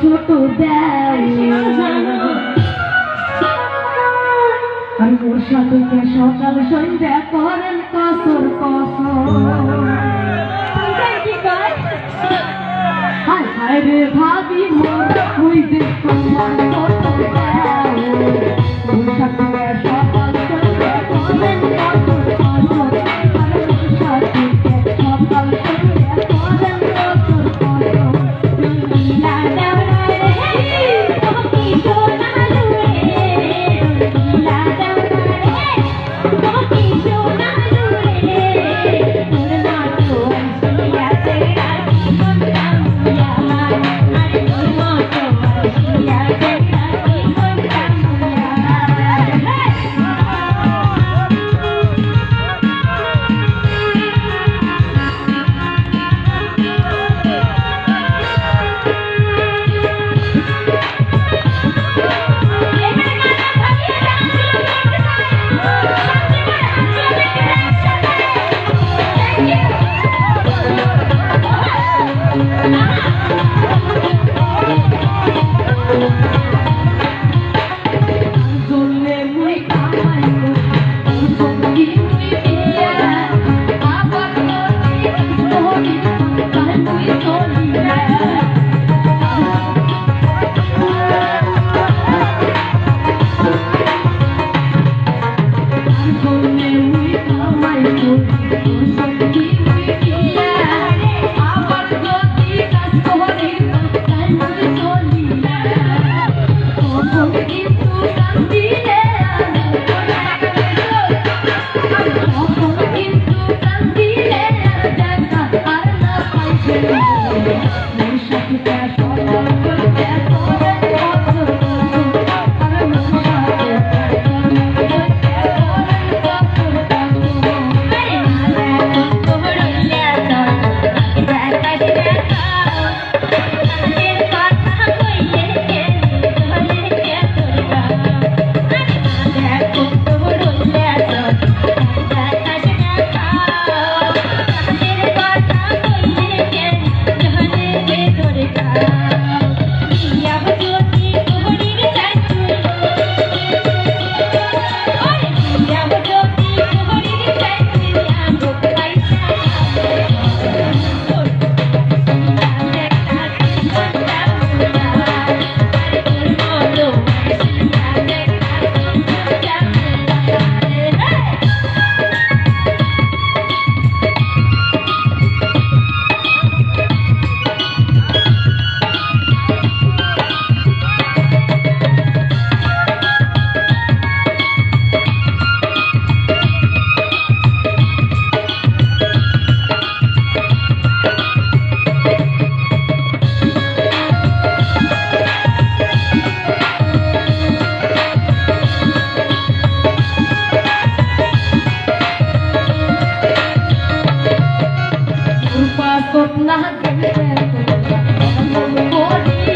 ছোট আর ওর সাথে সকাল সন্ধ্যা করেন কাসর কসর ভাবি মোর ওই Thank you. I'm not a fool.